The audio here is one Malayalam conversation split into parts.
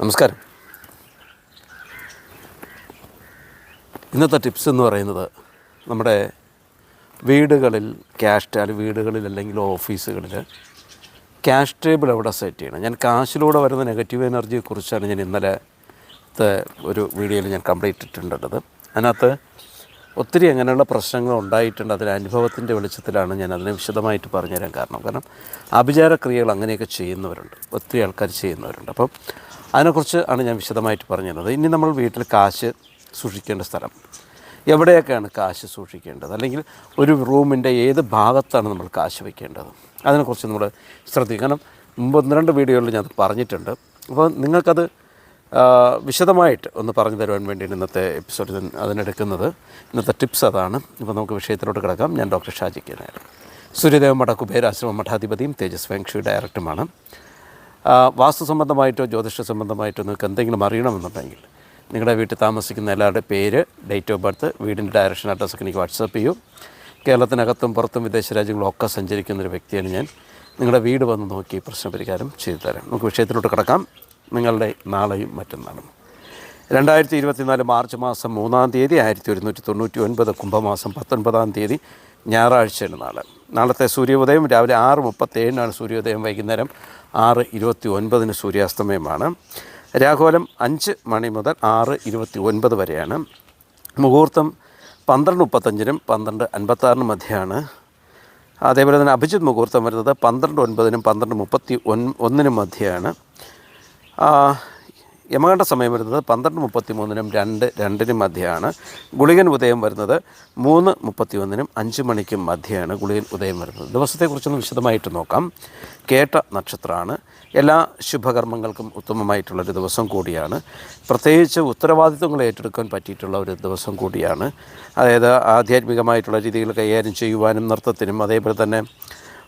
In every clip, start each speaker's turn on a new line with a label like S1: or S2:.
S1: നമസ്കാരം. ഇന്നത്തെ ടിപ്സ് എന്ന് പറയുന്നത് നമ്മുടെ വീടുകളിൽ ക്യാഷ് ടേബിൾ വീടുകളിൽ അല്ലെങ്കിൽ ഓഫീസുകളിൽ ക്യാഷ് ടേബിൾ എവിടെ സെറ്റ് ചെയ്യണം? ഞാൻ കാശിലൂടെ വരുന്ന നെഗറ്റീവ് എനർജിയെക്കുറിച്ചാണ് ഞാൻ ഇന്നലെ ഒരു വീഡിയോയിൽ ഞാൻ കംപ്ലീറ്റ് ഇട്ടിട്ടുള്ളത് അതിനകത്ത് ഒത്തിരി അങ്ങനെയുള്ള പ്രശ്നങ്ങൾ ഉണ്ടായിട്ടുണ്ട്. അതിന്റെ അനുഭവത്തിന്റെ വെളിച്ചത്തിലാണ് ഞാൻ അതിനെ വിശദമായിട്ട് പറഞ്ഞുതരാൻ കാരണം. കാരണം അഭിചാരക്രിയകൾ അങ്ങനെയൊക്കെ ചെയ്യുന്നവരുണ്ട്. ഒത്തിരി ആൾക്കാർ ചെയ്യുന്നവരുണ്ട്. അപ്പം അതിനെക്കുറിച്ച് ആണ് ഞാൻ വിശദമായിട്ട് പറഞ്ഞിരുന്നത്. ഇനി നമ്മൾ വീട്ടിൽ കാശ് സൂക്ഷിക്കേണ്ട സ്ഥലം. എവിടെയൊക്കെയാണ് കാശ് സൂക്ഷിക്കേണ്ടത്? അല്ലെങ്കിൽ ഒരു റൂമിന്റെ ഏത് ഭാഗത്താണ് നമ്മൾ കാശ് വയ്ക്കേണ്ടത്? അതിനെക്കുറിച്ച് നമ്മൾ ശ്രദ്ധിക്കും കാരണം മുമ്പ് ഒന്ന് രണ്ട് വീഡിയോകളിൽ ഞാൻ പറഞ്ഞിട്ടുണ്ട്. അപ്പോൾ നിങ്ങൾക്കത് വിശദമായിട്ട് ഒന്ന് പറഞ്ഞു തരുവാൻ വേണ്ടിയാണ് ഇന്നത്തെ എപ്പിസോഡ് അതിനെടുക്കുന്നത്. ഇന്നത്തെ ടിപ്സ് അതാണ്. ഇപ്പോൾ നമുക്ക് വിഷയത്തിലോട്ട് കിടക്കാം. ഞാൻ ഡോക്ടർ ഷാജി കെ നായർ. സൂര്യദേവ മഠ കുബേരാശ്രമ മഠാധിപതിയും തേജസ് ഫെങ്ഷു ഡയറക്ടറുമാണ്. വാസ്തു സംബന്ധമായിട്ടോ ജ്യോതിഷ സംബന്ധമായിട്ടോ നിങ്ങൾക്ക് എന്തെങ്കിലും അറിയണമെന്നുണ്ടെങ്കിൽ നിങ്ങളുടെ വീട്ടിൽ താമസിക്കുന്ന എല്ലാവരുടെ പേര് ഡേറ്റ് ഓഫ് ബർത്ത് വീടിന്റെ ഡയറക്ഷൻ അഡ്രസ്സൊക്കെ എനിക്ക് വാട്സപ്പ് ചെയ്യൂ. കേരളത്തിനകത്തും പുറത്തും വിദേശ രാജ്യങ്ങളും ഒക്കെ സഞ്ചരിക്കുന്ന ഒരു വ്യക്തിയാണ് ഞാൻ. നിങ്ങളുടെ വീട് വന്ന് നോക്കി പ്രശ്ന പരിഹാരം ചെയ്തു തരാം. നമുക്ക് വിഷയത്തിലോട്ട് കിടക്കാം. നിങ്ങളുടെ നാളെയും മറ്റന്നാളും. രണ്ടായിരത്തി ഇരുപത്തിനാല് മാർച്ച് മാസം മൂന്നാം തീയതി ആയിരത്തി ഒരുന്നൂറ്റി തൊണ്ണൂറ്റി ഒൻപത് കുംഭമാസം പത്തൊൻപതാം തീയതി ഞായറാഴ്ചയാണ് നാളെ. നാളത്തെ സൂര്യോദയം രാവിലെ ആറ് മുപ്പത്തേഴിനാണ് സൂര്യോദയം വൈകുന്നേരം. ആറ് ഇരുപത്തി ഒൻപതിന് സൂര്യാസ്തമയമാണ്. രാഘോലം അഞ്ച് മണി മുതൽ ആറ് ഇരുപത്തി ഒൻപത് വരെയാണ്. മുഹൂർത്തം പന്ത്രണ്ട് മുപ്പത്തഞ്ചിനും പന്ത്രണ്ട് അൻപത്താറിനും മധ്യയാണ് അതേപോലെ തന്നെ അഭിജിത് മുഹൂർത്തം വരുന്നത് പന്ത്രണ്ട് ഒൻപതിനും പന്ത്രണ്ട് മുപ്പത്തി ഒൻ ഒന്നിനും മധ്യയാണ് ആ, യമകണ്ഠ സമയം വരുന്നത് പന്ത്രണ്ട് മുപ്പത്തി മൂന്നിനും രണ്ട് രണ്ടിനും മധ്യയാണ്. ഗുളികൻ ഉദയം വരുന്നത് മൂന്ന് മുപ്പത്തി ഒന്നിനും അഞ്ച് മണിക്കും മധ്യയാണ് ഗുളികൻ ഉദയം വരുന്നത്. ദിവസത്തെക്കുറിച്ചൊന്ന് വിശദമായിട്ട് നോക്കാം. കേട്ട നക്ഷത്രമാണ് എല്ലാ ശുഭകർമ്മങ്ങൾക്കും ഉത്തമമായിട്ടുള്ളൊരു ദിവസം കൂടിയാണ്. പ്രത്യേകിച്ച് ഉത്തരവാദിത്വങ്ങൾ ഏറ്റെടുക്കാൻ പറ്റിയിട്ടുള്ള ഒരു ദിവസം കൂടിയാണ്. അതായത് ആധ്യാത്മികമായിട്ടുള്ള രീതികൾ കൈകാര്യം ചെയ്യുവാനും നൃത്തത്തിനും അതേപോലെ തന്നെ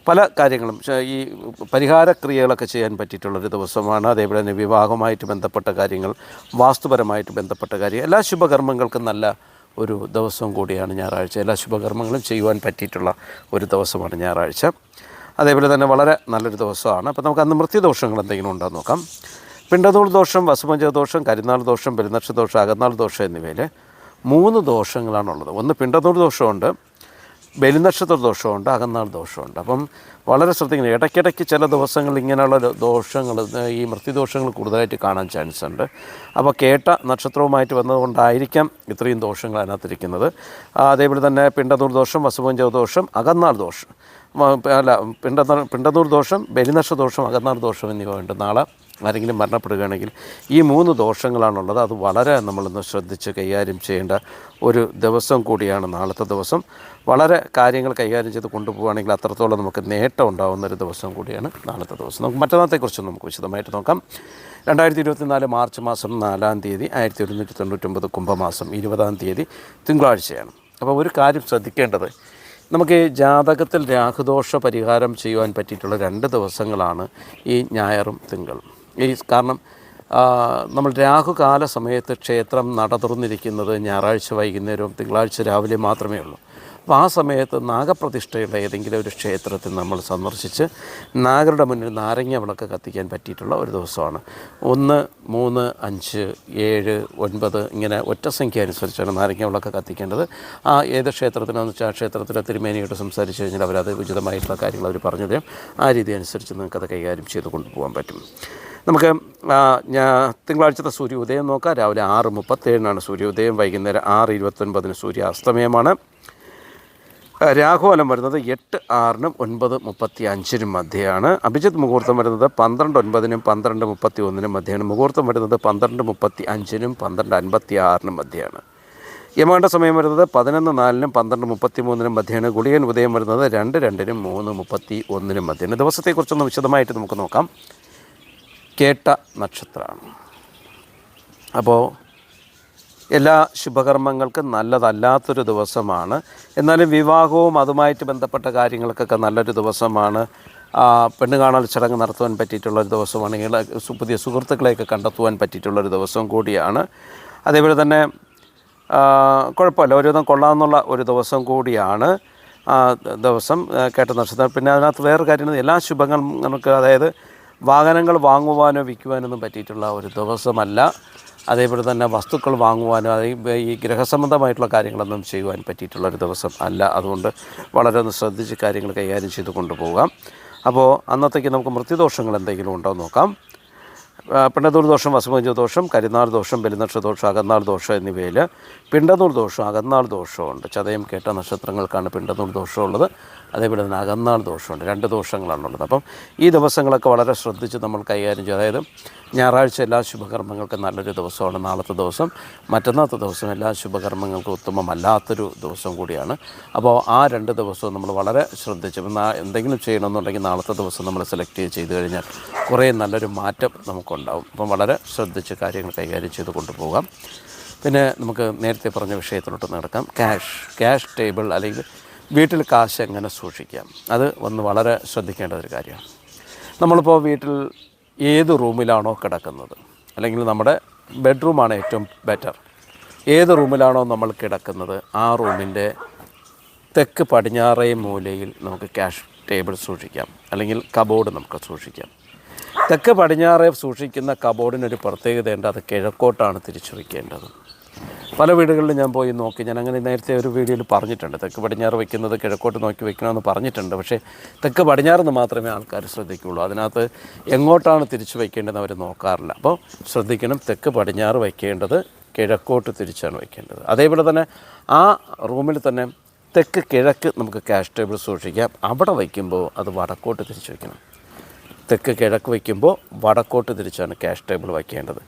S1: പല കാര്യങ്ങളും. ഈ പരിഹാരക്രിയകളൊക്കെ ചെയ്യാൻ പറ്റിയിട്ടുള്ളൊരു ദിവസമാണ്. അതേപോലെ തന്നെ വിവാഹവുമായിട്ട് ബന്ധപ്പെട്ട കാര്യങ്ങൾ വാസ്തുപരമായിട്ട് ബന്ധപ്പെട്ട കാര്യങ്ങൾ എല്ലാ ശുഭകർമ്മങ്ങൾക്കും നല്ല ഒരു ദിവസം കൂടിയാണ് ഞായറാഴ്ച. എല്ലാ ശുഭകർമ്മങ്ങളും ചെയ്യുവാൻ പറ്റിയിട്ടുള്ള ഒരു ദിവസമാണ് ഞായറാഴ്ച. അതേപോലെ തന്നെ വളരെ നല്ലൊരു ദിവസമാണ്. അപ്പോൾ നമുക്ക് അന്ന് മൃത്യുദോഷങ്ങൾ എന്തെങ്കിലും ഉണ്ടോ നോക്കാം. പിണ്ടതൂൾ ദോഷം വസുമഞ്ച ദോഷം കരിനാൾ ദോഷം പെരുന്നക്ഷ ദോഷം അകന്നാൾ ദോഷം എന്നിവയിൽ മൂന്ന് ദോഷങ്ങളാണുള്ളത്. ഒന്ന് പിണ്ടതൂൾ ദോഷമുണ്ട്. ബലിനക്ഷത്ര ദോഷമുണ്ട് അകന്നാൾ ദോഷമുണ്ട്. അപ്പം വളരെ ശ്രദ്ധിക്കണം. ഇടയ്ക്കിടയ്ക്ക് ചില ദിവസങ്ങളിൽ ഇങ്ങനെയുള്ള ദോഷങ്ങൾ ഈ മൃത്യുദോഷങ്ങൾ കൂടുതലായിട്ട് കാണാൻ ചാൻസ് ഉണ്ട്. അപ്പോൾ കേട്ട നക്ഷത്രവുമായിട്ട് വന്നതുകൊണ്ടായിരിക്കാം ഇത്രയും ദോഷങ്ങൾ അതിനകത്തിരിക്കുന്നത്. അതേപോലെ തന്നെ പിണ്ടതൂർ ദോഷം വസുപഞ്ച ദോഷം അകന്നാൾ ദോഷം. അല്ല പിണ്ട പിണ്ടനൂർ ദോഷം ബലിനക്ഷ ദോഷം അകന്നാൾ ദോഷം എന്നിവ ഉണ്ട്. നാളെ ആരെങ്കിലും മരണപ്പെടുകയാണെങ്കിൽ ഈ മൂന്ന് ദോഷങ്ങളാണുള്ളത്. അത് വളരെ നമ്മളൊന്ന് ശ്രദ്ധിച്ച് കൈകാര്യം ചെയ്യേണ്ട ഒരു ദിവസം കൂടിയാണ് നാളത്തെ ദിവസം. വളരെ കാര്യങ്ങൾ കൈകാര്യം ചെയ്ത് കൊണ്ടുപോവുകയാണെങ്കിൽ അത്രത്തോളം നമുക്ക് നേട്ടം ഉണ്ടാകുന്ന ഒരു ദിവസം കൂടിയാണ് നാളത്തെ ദിവസം. നമുക്ക് മറ്റന്നാളത്തെക്കുറിച്ച് നമുക്ക് വിശദമായിട്ട് നോക്കാം. രണ്ടായിരത്തി ഇരുപത്തിനാല് മാർച്ച് മാസം നാലാം തീയതി ആയിരത്തി ഒരുന്നൂറ്റി തൊണ്ണൂറ്റൊമ്പത് കുംഭമാസം ഇരുപതാം തീയതി തിങ്കളാഴ്ചയാണ്. അപ്പോൾ ഒരു കാര്യം ശ്രദ്ധിക്കേണ്ടത്. നമുക്ക് ജാതകത്തിൽ രാഹുദോഷ പരിഹാരം ചെയ്യുവാൻ പറ്റിയിട്ടുള്ള രണ്ട് ദിവസങ്ങളാണ് ഈ ഞായറും തിങ്കൾ ഈ കാരണം നമ്മൾ രാഹുകാല സമയത്ത് ക്ഷേത്രം നട തുറന്നിരിക്കുന്നത് ഞായറാഴ്ച വൈകുന്നേരവും തിങ്കളാഴ്ച രാവിലെ മാത്രമേ ഉള്ളൂ. അപ്പോൾ ആ സമയത്ത് നാഗപ്രതിഷ്ഠയുള്ള ഏതെങ്കിലും ഒരു ക്ഷേത്രത്തിൽ നമ്മൾ സന്ദർശിച്ച് നാഗരുടെ മുന്നിൽ നാരങ്ങ വിളക്ക് കത്തിക്കാൻ പറ്റിയിട്ടുള്ള ഒരു ദിവസമാണ്. ഒന്ന് മൂന്ന് അഞ്ച് ഏഴ് ഒൻപത് ഇങ്ങനെ ഒറ്റ സംഖ്യ അനുസരിച്ചാണ് നാരങ്ങ വിളക്ക് കത്തിക്കേണ്ടത്. ആ ഏത് ക്ഷേത്രത്തിനാണെന്ന് വെച്ചാൽ ആ ക്ഷേത്രത്തിലെ തിരുമേനിയോട് സംസാരിച്ച് കഴിഞ്ഞാൽ അവരത് ഉചിതമായിട്ടുള്ള കാര്യങ്ങൾ അവർ പറഞ്ഞു തരും. ആ രീതി അനുസരിച്ച് നിങ്ങൾക്കത് കൈകാര്യം ചെയ്ത് കൊണ്ടുപോകാൻ പറ്റും. നമുക്ക് ഞാൻ തിങ്കളാഴ്ചത്തെ സൂര്യോദയം നോക്കാം. രാവിലെ ആറ് മുപ്പത്തേഴിനാണ് സൂര്യോദയം. വൈകുന്നേരം ആറ് ഇരുപത്തൊൻപതിന് സൂര്യാസ്തമയമാണ്. രാഹുലം വരുന്നത് എട്ട് ആറിനും ഒൻപത് മുപ്പത്തി അഞ്ചിനും മധ്യയാണ്. അഭിജിത്ത് മുഹൂർത്തം വരുന്നത് പന്ത്രണ്ട് ഒൻപതിനും പന്ത്രണ്ട് മുപ്പത്തി ഒന്നിനും മധ്യയാണ്. മുഹൂർത്തം വരുന്നത് പന്ത്രണ്ട് മുപ്പത്തി അഞ്ചിനും പന്ത്രണ്ട് അൻപത്തി ആറിനും മധ്യയാണ്. യമകണ്ഠ സമയം വരുന്നത് പതിനൊന്ന് നാലിനും പന്ത്രണ്ട് മുപ്പത്തി മൂന്നിനും മധ്യയാണ്. ഗുളികൻ ഉദയം വരുന്നത് രണ്ട് രണ്ടിനും മൂന്ന് മുപ്പത്തി ഒന്നിനും മധ്യയാണ്. ദിവസത്തെക്കുറിച്ചൊന്ന് വിശദമായിട്ട് നമുക്ക് നോക്കാം. കേട്ട നക്ഷത്രമാണ് അപ്പോൾ എല്ലാ ശുഭകർമ്മങ്ങൾക്കും നല്ലതല്ലാത്തൊരു ദിവസമാണ്. എന്നാലും വിവാഹവും അതുമായിട്ട് ബന്ധപ്പെട്ട കാര്യങ്ങൾക്കൊക്കെ നല്ലൊരു ദിവസമാണ്. പെണ്ണ് കാണൽ ചടങ്ങ് നടത്തുവാൻ പറ്റിയിട്ടുള്ളൊരു ദിവസമാണ്. പുതിയ സുഹൃത്തുക്കളെയൊക്കെ കണ്ടെത്തുവാൻ പറ്റിയിട്ടുള്ളൊരു ദിവസം കൂടിയാണ്. അതേപോലെ തന്നെ കുഴപ്പമില്ല. ഒരുവിധം കൊള്ളാമെന്നുള്ള ഒരു ദിവസം കൂടിയാണ് ദിവസം കേട്ട നക്ഷത്രം. പിന്നെ അതിനകത്ത് വേറെ കാര്യം എല്ലാ ശുഭങ്ങൾക്ക് അതായത് വാഹനങ്ങൾ വാങ്ങുവാനോ വിൽക്കുവാനൊന്നും പറ്റിയിട്ടുള്ള ഒരു ദിവസമല്ല. അതേപോലെ തന്നെ വസ്തുക്കൾ വാങ്ങുവാനോ ഈ ഗ്രഹസംബന്ധമായിട്ടുള്ള കാര്യങ്ങളൊന്നും ചെയ്യുവാൻ പറ്റിയിട്ടുള്ള ഒരു ദിവസം അല്ല. അതുകൊണ്ട് വളരെ ഒന്ന് ശ്രദ്ധിച്ച് കാര്യങ്ങൾ കൈകാര്യം ചെയ്ത് കൊണ്ടുപോകാം. അപ്പോൾ അന്നത്തേക്ക് നമുക്ക് മൃത്യുദോഷങ്ങൾ എന്തെങ്കിലും ഉണ്ടോ നോക്കാം. പിണ്ടതൂർ ദോഷം വസുമഞ്ച ദോഷം കരിനാൾ ദോഷം ബലിനക്ഷ ദോഷം അകന്നാൾ ദോഷം എന്നിവയിൽ പിണ്ടനൂർ ദോഷം അകന്നാൾ ദോഷമുണ്ട്. ചതയം കേട്ട നക്ഷത്രങ്ങൾക്കാണ് പിണ്ടനൂർ ദോഷമുള്ളത്. അതേപോലെ തന്നെ അകന്നാൾ ദോഷമുണ്ട്. രണ്ട് ദോഷങ്ങളാണുള്ളത്. അപ്പം ഈ ദിവസങ്ങളൊക്കെ വളരെ ശ്രദ്ധിച്ച് നമ്മൾ കൈകാര്യം ചെയ്യും അതായത് ഞായറാഴ്ച എല്ലാ ശുഭകർമ്മങ്ങൾക്കും നല്ലൊരു ദിവസമാണ്. നാളത്തെ ദിവസം മറ്റന്നാളത്തെ ദിവസം എല്ലാ ശുഭകർമ്മങ്ങൾക്കും ഉത്തമമല്ലാത്തൊരു ദിവസം കൂടിയാണ്. അപ്പോൾ ആ രണ്ട് ദിവസവും നമ്മൾ വളരെ ശ്രദ്ധിച്ച് എന്തെങ്കിലും ചെയ്യണമെന്നുണ്ടെങ്കിൽ നാളത്തെ ദിവസം നമ്മൾ സെലക്ട് ചെയ്ത് കഴിഞ്ഞാൽ കുറേ നല്ലൊരു മാറ്റം നമുക്കുണ്ടാവും. അപ്പം വളരെ ശ്രദ്ധിച്ച് കാര്യങ്ങൾ കൈകാര്യം ചെയ്ത് കൊണ്ടുപോകാം. പിന്നെ നമുക്ക് നേരത്തെ പറഞ്ഞ വിഷയത്തിലോട്ട് നടക്കാം. ക്യാഷ് ക്യാഷ് ടേബിൾ അല്ലെങ്കിൽ വീട്ടിൽ കാശ് എങ്ങനെ സൂക്ഷിക്കാം? അത് ഒന്ന് വളരെ ശ്രദ്ധിക്കേണ്ട ഒരു കാര്യമാണ്. നമ്മളിപ്പോൾ വീട്ടിൽ ഏത് റൂമിലാണോ കിടക്കുന്നത്? അല്ലെങ്കിൽ നമ്മുടെ ബെഡ്റൂമാണ് ഏറ്റവും ബെറ്റർ ഏത് റൂമിലാണോ നമ്മൾ കിടക്കുന്നത്? ആ റൂമിന്റെ തെക്ക് പടിഞ്ഞാറേ മൂലയിൽ നമുക്ക് ക്യാഷ് ടേബിൾ സൂക്ഷിക്കാം. അല്ലെങ്കിൽ കബോർഡ് നമുക്ക് സൂക്ഷിക്കാം. തെക്ക് പടിഞ്ഞാറേ സൂക്ഷിക്കുന്ന കബോർഡിനൊരു പ്രത്യേകതയുണ്ട് അത് കിഴക്കോട്ടാണ് തിരിച്ചു വയ്ക്കേണ്ടത് പല വീടുകളിലും ഞാൻ പോയി നോക്കി. ഞാൻ അങ്ങനെ നേരത്തെ ഒരു വീഡിയോയിൽ പറഞ്ഞിട്ടുണ്ട്. തെക്ക് പടിഞ്ഞാറ് വയ്ക്കുന്നത് കിഴക്കോട്ട് നോക്കി വയ്ക്കണമെന്ന് പറഞ്ഞിട്ടുണ്ട്. പക്ഷേ തെക്ക് പടിഞ്ഞാറെന്ന് മാത്രമേ ആൾക്കാർ ശ്രദ്ധിക്കുകയുള്ളൂ. അതിനകത്ത് എങ്ങോട്ടാണ് തിരിച്ചു വയ്ക്കേണ്ടതെന്ന് അവർ നോക്കാറില്ല. അപ്പോൾ ശ്രദ്ധിക്കണം തെക്ക് പടിഞ്ഞാറ് വയ്ക്കേണ്ടത് കിഴക്കോട്ട് തിരിച്ചാണ് വയ്ക്കേണ്ടത് അതേപോലെ തന്നെ ആ റൂമിൽ തന്നെ തെക്ക് കിഴക്ക് നമുക്ക് ക്യാഷ് ടേബിൾ സൂക്ഷിക്കാം. അവിടെ വയ്ക്കുമ്പോൾ അത് വടക്കോട്ട് തിരിച്ച് വയ്ക്കണം തെക്ക് കിഴക്ക് വയ്ക്കുമ്പോൾ വടക്കോട്ട് തിരിച്ചാണ് ക്യാഷ് ടേബിൾ വയ്ക്കേണ്ടത്.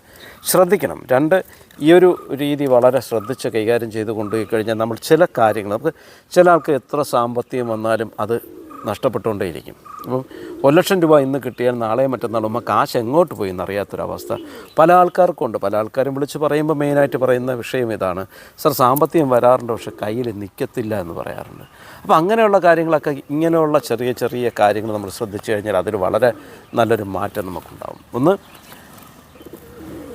S1: ശ്രദ്ധിക്കണം. രണ്ട് ഈ ഒരു രീതി വളരെ ശ്രദ്ധിച്ച് കൈകാര്യം ചെയ്ത് കൊണ്ടുപോയി കഴിഞ്ഞാൽ നമ്മൾ ചില കാര്യങ്ങൾ നമുക്ക് ചില ആൾക്ക് എത്ര സാമ്പത്തികം വന്നാലും അത് നഷ്ടപ്പെട്ടുകൊണ്ടേയിരിക്കും. അപ്പം ഒരു ലക്ഷം രൂപ ഇന്ന് കിട്ടിയാൽ നാളെ മറ്റന്നാളുമ്പോൾ കാശ് എങ്ങോട്ട് പോയി എന്നറിയാത്തൊരവസ്ഥ പല ആൾക്കാർക്കുണ്ട്. പല ആൾക്കാരും വിളിച്ച് പറയുമ്പോൾ മെയിനായിട്ട് പറയുന്ന വിഷയം ഇതാണ്. സർ സാമ്പത്തികം വരാറുണ്ട് പക്ഷേ കയ്യിൽ നിൽക്കത്തില്ല എന്ന് പറയാറുണ്ട്. അപ്പോൾ അങ്ങനെയുള്ള കാര്യങ്ങളൊക്കെ ഇങ്ങനെയുള്ള ചെറിയ ചെറിയ കാര്യങ്ങൾ നമ്മൾ ശ്രദ്ധിച്ചു കഴിഞ്ഞാൽ അതിൽ വളരെ നല്ലൊരു മാറ്റം നമുക്കുണ്ടാവും. ഒന്ന്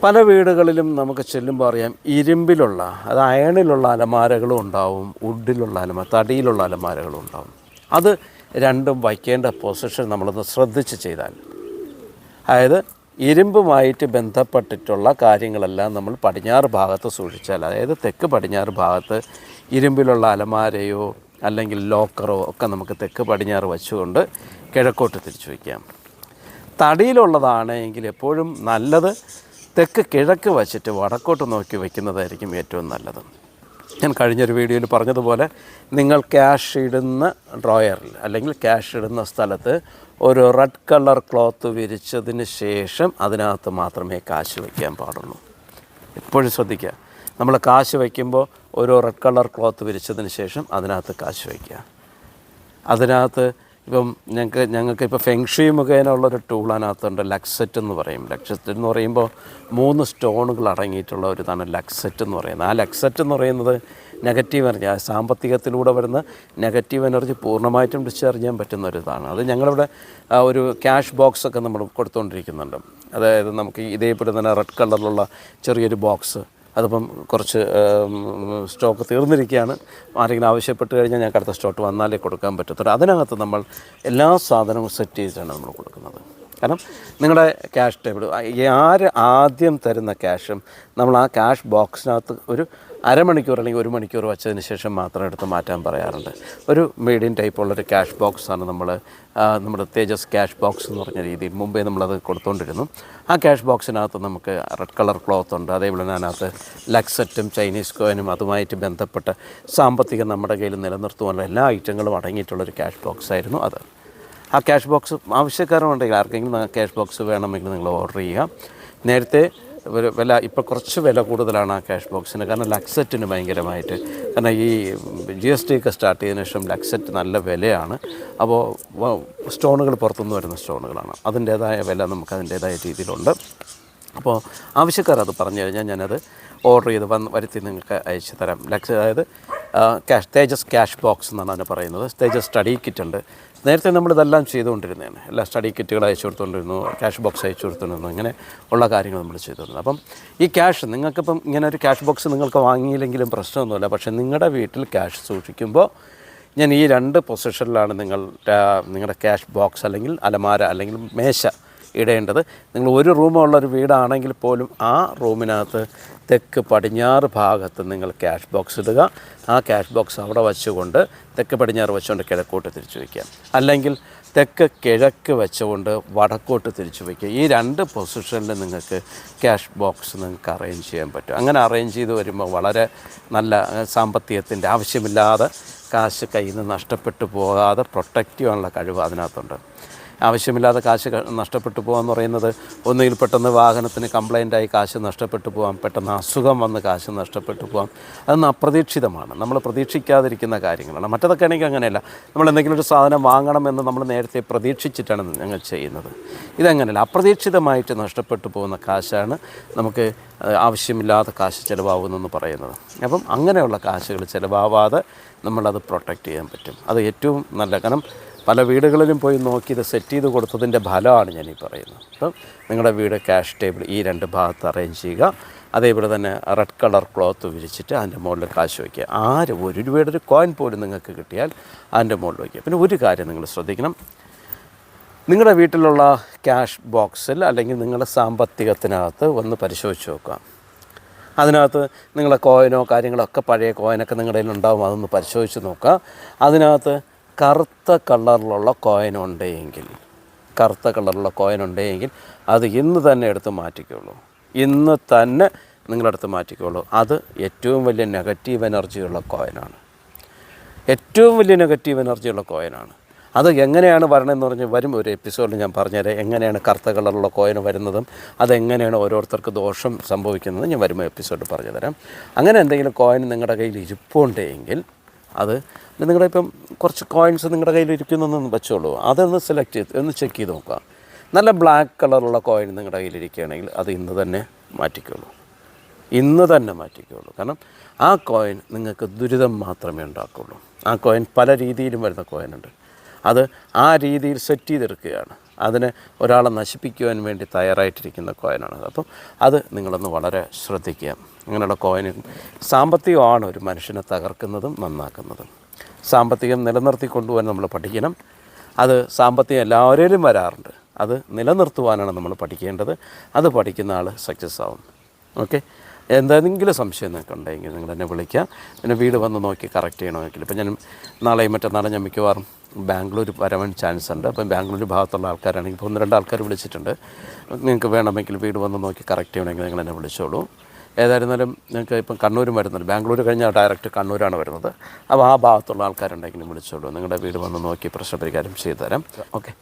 S1: പല വീടുകളിലും നമുക്ക് ചെല്ലുമ്പോൾ അറിയാം ഇരുമ്പിലുള്ള അത് അയണിലുള്ള അലമാരകളും ഉണ്ടാവും വുഡിലുള്ള അലമാര തടിയിലുള്ള അലമാരകളും ഉണ്ടാവും. അത് രണ്ടും വയ്ക്കേണ്ട പൊസിഷൻ നമ്മളൊന്ന് ശ്രദ്ധിച്ച് ചെയ്താൽ. അതായത് ഇരുമ്പുമായിട്ട് ബന്ധപ്പെട്ടിട്ടുള്ള കാര്യങ്ങളെല്ലാം നമ്മൾ പടിഞ്ഞാറ് ഭാഗത്ത് സൂക്ഷിച്ചാൽ അതായത് തെക്ക് പടിഞ്ഞാറ് ഭാഗത്ത് ഇരുമ്പിലുള്ള അലമാരയോ അല്ലെങ്കിൽ ലോക്കറോ ഒക്കെ നമുക്ക് തെക്ക് പടിഞ്ഞാറ് വെച്ചുകൊണ്ട് കിഴക്കോട്ട് തിരിച്ചു വയ്ക്കാം. തടിയിലുള്ളതാണെങ്കിൽ എപ്പോഴും നല്ലത്. തെക്ക് കിഴക്ക് വച്ചിട്ട് വടക്കോട്ട് നോക്കി വയ്ക്കുന്നതായിരിക്കും ഏറ്റവും നല്ലത്. ഞാൻ കഴിഞ്ഞൊരു വീഡിയോയിൽ പറഞ്ഞതുപോലെ നിങ്ങൾ ക്യാഷ് ഇടുന്ന ഡ്രോയറിൽ അല്ലെങ്കിൽ ക്യാഷ് ഇടുന്ന സ്ഥലത്ത് ഒരു റെഡ് കളർ ക്ലോത്ത് വിരിച്ചതിന് ശേഷം അതിനകത്ത് മാത്രമേ കാശ് വയ്ക്കാൻ പാടുള്ളൂ. എപ്പോഴും ശ്രദ്ധിക്കുക. നമ്മൾ കാശ് വയ്ക്കുമ്പോൾ ഒരു റെഡ് കളർ ക്ലോത്ത് വിരിച്ചതിന് ശേഷം അതിനകത്ത് കാശ് വയ്ക്കുക. അതിനകത്ത് ഇപ്പം ഞങ്ങൾക്ക് ഞങ്ങൾക്ക് ഇപ്പോൾ ഫെങ്ഷി മുഖേന ഉള്ളൊരു ടൂളിനകത്തുണ്ട് ലക്സെറ്റ് എന്ന് പറയും. ലക്സെറ്റ് എന്ന് പറയുമ്പോൾ മൂന്ന് സ്റ്റോണുകൾ അടങ്ങിയിട്ടുള്ള ഒരു ഇതാണ് ലക്സെറ്റ് എന്ന് പറയുന്നത്. ആ ലക്സെറ്റ് എന്ന് പറയുന്നത് നെഗറ്റീവ് എനർജി ആ സാമ്പത്തികത്തിലൂടെ വരുന്ന നെഗറ്റീവ് എനർജി പൂർണമായിട്ടും ഡിസ്ചാർജ് ചെയ്യാൻ പറ്റുന്ന ഒരു ഇതാണ് അത് ഞങ്ങളിവിടെ ഒരു ക്യാഷ് ബോക്സ് ഒക്കെ നമ്മൾ കൊടുത്തുകൊണ്ടിരിക്കുന്നുണ്ട്. അതായത് നമുക്ക് ഇതേപോലെ തന്നെ റെഡ് കളറിലുള്ള ചെറിയൊരു ബോക്സ് അതിപ്പം കുറച്ച് സ്റ്റോക്ക് തീർന്നിരിക്കുകയാണ്. ആരെങ്കിലും ആവശ്യപ്പെട്ട് കഴിഞ്ഞാൽ ഞങ്ങൾക്ക് അടുത്ത സ്റ്റോക്ക് വന്നാലേ കൊടുക്കാൻ പറ്റത്തുള്ളൂ. അതിനകത്ത് നമ്മൾ എല്ലാ സാധനവും സെറ്റ് ചെയ്തിട്ടാണ് നമ്മൾ കൊടുക്കുന്നത്. കാരണം നിങ്ങളുടെ ക്യാഷ് ടേബിൾ ആര് ആദ്യം തരുന്ന ക്യാഷും നമ്മൾ ആ ക്യാഷ് ബോക്സിനകത്ത് ഒരു അരമണിക്കൂർ അല്ലെങ്കിൽ ഒരു മണിക്കൂർ വച്ചതിന് ശേഷം മാത്രം എടുത്ത് മാറ്റാൻ പറയാറുണ്ട്. ഒരു മീഡിയം ടൈപ്പുള്ളൊരു ക്യാഷ് ബോക്സാണ് നമ്മൾ നമ്മുടെ തേജസ് ക്യാഷ് ബോക്സ് എന്ന് പറഞ്ഞ രീതിയിൽ മുമ്പേ നമ്മളത് കൊടുത്തുകൊണ്ടിരുന്നു ആ ക്യാഷ് ബോക്സിനകത്ത് നമുക്ക് റെഡ് കളർ ക്ലോത്ത് ഉണ്ട്. അതേപോലെ തന്നെ അതിനകത്ത് ലക്സറ്റും ചൈനീസ് കോയിനും അതുമായിട്ട് ബന്ധപ്പെട്ട സാമ്പത്തികം നമ്മുടെ കയ്യിൽ നിലനിർത്തുവാനുള്ള എല്ലാ ഐറ്റങ്ങളും അടങ്ങിയിട്ടുള്ളൊരു ക്യാഷ് ബോക്സ് ആയിരുന്നു അത്. ആ ക്യാഷ് ബോക്സ് ആവശ്യക്കാരുണ്ടെങ്കിൽ ആർക്കെങ്കിലും ക്യാഷ് ബോക്സ് വേണമെങ്കിൽ നിങ്ങൾ ഓർഡർ ചെയ്യുക. നേരത്തെ വില ഇപ്പോൾ കുറച്ച് വില കൂടുതലാണ് ആ ക്യാഷ് ബോക്സിന്. കാരണം ലക്സറ്റിന് ഭയങ്കരമായിട്ട്. കാരണം ഈ ജി എസ് ടി ഒക്കെ സ്റ്റാർട്ട് ചെയ്തതിന് ശേഷം ലക്സറ്റ് നല്ല വിലയാണ്. അപ്പോൾ സ്റ്റോണുകൾ പുറത്തുനിന്ന് വരുന്ന സ്റ്റോണുകളാണ്. അതിന്റേതായ വില നമുക്ക് അതിന്റേതായ രീതിയിലുണ്ട്. അപ്പോൾ ആവശ്യക്കാർ അത് പറഞ്ഞു കഴിഞ്ഞാൽ ഞാനത് ഓർഡർ ചെയ്ത് വന്ന് വരുത്തി നിങ്ങൾക്ക് അയച്ചു തരാം. ലക്സ് അതായത് ക്യാഷ് തേജസ് ക്യാഷ് ബോക്സ് എന്നാണ് അതിന് പറയുന്നത്. തേജസ് സ്റ്റഡി കിറ്റ് ഉണ്ട്. നേരത്തെ നമ്മൾ ഇതെല്ലാം ചെയ്തുകൊണ്ടിരുന്നതാണ്. എല്ലാ സ്റ്റഡി കിറ്റുകൾ അയച്ചു കൊടുത്തുകൊണ്ടിരുന്നു ക്യാഷ് ബോക്സ് അയച്ചു കൊടുത്തുകൊണ്ടിരുന്നു ഇങ്ങനെ ഉള്ള കാര്യങ്ങൾ നമ്മൾ ചെയ്തുകൊണ്ടിരുന്നു. അപ്പം ഈ ക്യാഷ് നിങ്ങൾക്കിപ്പം ഇങ്ങനെ ഒരു ക്യാഷ് ബോക്സ് നിങ്ങൾക്ക് വാങ്ങിയില്ലെങ്കിലും പ്രശ്നമൊന്നുമില്ല. പക്ഷേ നിങ്ങളുടെ വീട്ടിൽ ക്യാഷ് സൂക്ഷിക്കുമ്പോൾ ഞാൻ ഈ രണ്ട് പൊസിഷനിലാണ് നിങ്ങൾ നിങ്ങളുടെ ക്യാഷ് ബോക്സ് അല്ലെങ്കിൽ അലമാര അല്ലെങ്കിൽ മേശ ഇടേണ്ടത്. നിങ്ങൾ ഒരു റൂമുള്ള ഒരു വീടാണെങ്കിൽ പോലും ആ റൂമിനകത്ത് തെക്ക് പടിഞ്ഞാറ് ഭാഗത്ത് നിങ്ങൾ ക്യാഷ് ബോക്സ് ഇടുക. ആ ക്യാഷ് ബോക്സ് അവിടെ വെച്ചുകൊണ്ട് തെക്ക് പടിഞ്ഞാറ് വെച്ചുകൊണ്ട് കിഴക്കോട്ട് തിരിച്ചു വയ്ക്കാം അല്ലെങ്കിൽ തെക്ക് കിഴക്ക് വെച്ചുകൊണ്ട് വടക്കോട്ട് തിരിച്ചു വയ്ക്കുക. ഈ രണ്ട് പൊസിഷനിൽ നിങ്ങൾക്ക് ക്യാഷ് ബോക്സ് നിങ്ങൾക്ക് അറേഞ്ച് ചെയ്യാൻ പറ്റും. അങ്ങനെ അറേഞ്ച് ചെയ്ത് വരുമ്പോൾ വളരെ നല്ല സാമ്പത്തികത്തിന്റെ ആവശ്യമില്ലാതെ കാശ് കയ്യിൽ നിന്ന് നഷ്ടപ്പെട്ടു പോകാതെ പ്രൊട്ടക്റ്റ് ചെയ്യാനുള്ള കഴിവ് അതിനകത്തുണ്ട്. ആവശ്യമില്ലാതെ കാശ് നഷ്ടപ്പെട്ടു പോകാന്ന് പറയുന്നത് ഒന്നുകിൽ പെട്ടെന്ന് വാഹനത്തിന് കംപ്ലൈന്റായി കാശ് നഷ്ടപ്പെട്ടു പോകാം പെട്ടെന്ന് അസുഖം വന്ന് കാശ് നഷ്ടപ്പെട്ടു പോകാം അതൊന്നും അപ്രതീക്ഷിതമാണ്. നമ്മൾ പ്രതീക്ഷിക്കാതിരിക്കുന്ന കാര്യങ്ങളാണ്. മറ്റതൊക്കെ ആണെങ്കിൽ അങ്ങനെയല്ല. നമ്മൾ എന്തെങ്കിലും ഒരു സാധനം വാങ്ങണമെന്ന് നമ്മൾ നേരത്തെ പ്രതീക്ഷിച്ചിട്ടാണ് ഞങ്ങൾ ചെയ്യുന്നത്. ഇതങ്ങനെയല്ല അപ്രതീക്ഷിതമായിട്ട് നഷ്ടപ്പെട്ടു പോകുന്ന കാശാണ് നമുക്ക് ആവശ്യമില്ലാത്ത കാശ് ചിലവാകുന്നെന്ന് പറയുന്നത്. അപ്പം അങ്ങനെയുള്ള കാശുകൾ ചിലവാവാതെ നമ്മളത് പ്രൊട്ടക്റ്റ് ചെയ്യാൻ പറ്റും. അത് ഏറ്റവും നല്ല കാരണം. പല വീടുകളിലും പോയി നോക്കി ഇത് സെറ്റ് ചെയ്ത് കൊടുത്തതിന്റെ ഫലമാണ് ഞാൻ ഈ പറയുന്നത്. അപ്പം നിങ്ങളുടെ വീട് ക്യാഷ് ടേബിൾ ഈ രണ്ട് ഭാഗത്ത് അറേഞ്ച് ചെയ്യുക. അതേപോലെ തന്നെ റെഡ് കളർ ക്ലോത്ത് വിരിച്ചിട്ട് അതിന്റെ മുകളിൽ കാശ് വയ്ക്കുക. ആര് ഒരു രൂപയുടെ ഒരു കോയിൻ പോലും നിങ്ങൾക്ക് കിട്ടിയാൽ അതിന്റെ മുകളിൽ വയ്ക്കുക. പിന്നെ ഒരു കാര്യം നിങ്ങൾ ശ്രദ്ധിക്കണം. നിങ്ങളുടെ വീട്ടിലുള്ള ക്യാഷ് ബോക്സിൽ അല്ലെങ്കിൽ നിങ്ങളുടെ സാമ്പത്തികത്തിനകത്ത് ഒന്ന് പരിശോധിച്ച് നോക്കുക. അതിനകത്ത് നിങ്ങളുടെ കോയിനോ കാര്യങ്ങളോ ഒക്കെ പഴയ കോയിനൊക്കെ നിങ്ങളുടെ കയ്യിൽ ഉണ്ടാവും അതൊന്ന് പരിശോധിച്ച് നോക്കുക. അതിനകത്ത് കറുത്ത കളറിലുള്ള കോയിൻ ഉണ്ടെങ്കിൽ കറുത്ത കളറിലുള്ള കോയിൻ ഉണ്ടെങ്കിൽ അത് ഇന്ന് തന്നെ എടുത്ത് മാറ്റിക്കോളൂ. ഇന്ന് തന്നെ നിങ്ങളെടുത്ത് മാറ്റിക്കോളൂ. അത് ഏറ്റവും വലിയ നെഗറ്റീവ് എനർജിയുള്ള കോയിനാണ് ഏറ്റവും വലിയ നെഗറ്റീവ് എനർജിയുള്ള കോയിനാണ് അത് എങ്ങനെയാണ് വരണമെന്ന് പറഞ്ഞ് വരും. ഒരു എപ്പിസോഡിൽ ഞാൻ പറഞ്ഞുതരാം എങ്ങനെയാണ് കറുത്ത കളറുള്ള കോയിൻ വരുന്നതും അതെങ്ങനെയാണ് ഓരോരുത്തർക്ക് ദോഷം സംഭവിക്കുന്നതും ഞാൻ വരുമ്പോൾ എപ്പിസോഡ് പറഞ്ഞുതരാം. അങ്ങനെ എന്തെങ്കിലും കോയിൻ നിങ്ങളുടെ കയ്യിൽ ഇരിപ്പുണ്ടെങ്കിൽ അത് നിങ്ങളുടെ ഇപ്പം കുറച്ച് കോയിൻസ് നിങ്ങളുടെ കയ്യിൽ ഇരിക്കുന്നൊന്നും വെച്ചോളൂ. അതൊന്ന് സെലക്ട് ചെയ്ത് ഒന്ന് ചെക്ക് ചെയ്ത് നോക്കുക. നല്ല ബ്ലാക്ക് കളറുള്ള കോയിൻ നിങ്ങളുടെ കയ്യിൽ ഇരിക്കുകയാണെങ്കിൽ അത് ഇന്ന് തന്നെ മാറ്റിക്കോളൂ. ഇന്ന് തന്നെ മാറ്റിക്കോളൂ. കാരണം ആ കോയിൻ നിങ്ങൾക്ക് ദുരിതം മാത്രമേ ഉണ്ടാക്കുള്ളൂ. ആ കോയിൻ പല രീതിയിലും വരുന്ന കോയിനുണ്ട് അത് ആ രീതിയിൽ സെറ്റ് ചെയ്തെടുക്കുകയാണ്. അതിനെ ഒരാളെ നശിപ്പിക്കുവാൻ വേണ്ടി തയ്യാറായിട്ടിരിക്കുന്ന കോയിനാണ് അപ്പം അത് നിങ്ങളൊന്ന് വളരെ ശ്രദ്ധിക്കുക. അങ്ങനെയുള്ള കോയിൻ സാമ്പത്തികമാണ് ഒരു മനുഷ്യനെ തകർക്കുന്നതും നന്നാക്കുന്നതും. സാമ്പത്തികം നിലനിർത്തി കൊണ്ടുപോകാൻ നമ്മൾ പഠിക്കണം. അത് സാമ്പത്തികം എല്ലാവരിലും വരാറുണ്ട്. അത് നിലനിർത്തുവാനാണ് നമ്മൾ പഠിക്കേണ്ടത്. അത് പഠിക്കുന്ന ആൾ സക്സസ് ആവും. ഓക്കെ എന്തെങ്കിലും സംശയം നിങ്ങൾക്ക് ഉണ്ടെങ്കിൽ നിങ്ങൾ എന്നെ വിളിക്കുക. പിന്നെ വീട് വന്ന് നോക്കി കറക്റ്റ് ചെയ്യണമെങ്കിൽ. ഇപ്പം ഞാൻ നാളെയും മറ്റന്നാളും ഞാൻ മിക്കവാറും ബാംഗ്ലൂർ വരാൻ ചാൻസ് ഉണ്ട്. അപ്പം ബാംഗ്ലൂർ ഭാഗത്തുള്ള ആൾക്കാരാണെങ്കിൽ ഇപ്പോൾ ഒന്ന് രണ്ട് ആൾക്കാർ വിളിച്ചിട്ടുണ്ട്. നിങ്ങൾക്ക് വേണമെങ്കിൽ വീട് വന്ന് നോക്കി കറക്റ്റ് ചെയ്യണമെങ്കിൽ നിങ്ങൾ എന്നെ വിളിച്ചോളൂ. ഏതായിരുന്നാലും നിങ്ങൾക്ക് ഇപ്പം കണ്ണൂരും വരുന്നുണ്ട്. ബാംഗ്ലൂർ കഴിഞ്ഞാൽ ഡയറക്റ്റ് കണ്ണൂരാണ് വരുന്നത്. അപ്പോൾ ആ ഭാഗത്തുള്ള ആൾക്കാരുണ്ടെങ്കിലും വിളിച്ചോളൂ. നിങ്ങളുടെ വീട് വന്ന് നോക്കി പ്രശ്നപരിഹാരം ചെയ്തു തരാം ഓക്കെ.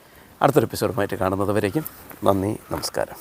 S1: അടുത്തൊരു എപ്പിസോഡുമായിട്ട് കാണുന്നത് വരേക്കും നന്ദി നമസ്കാരം.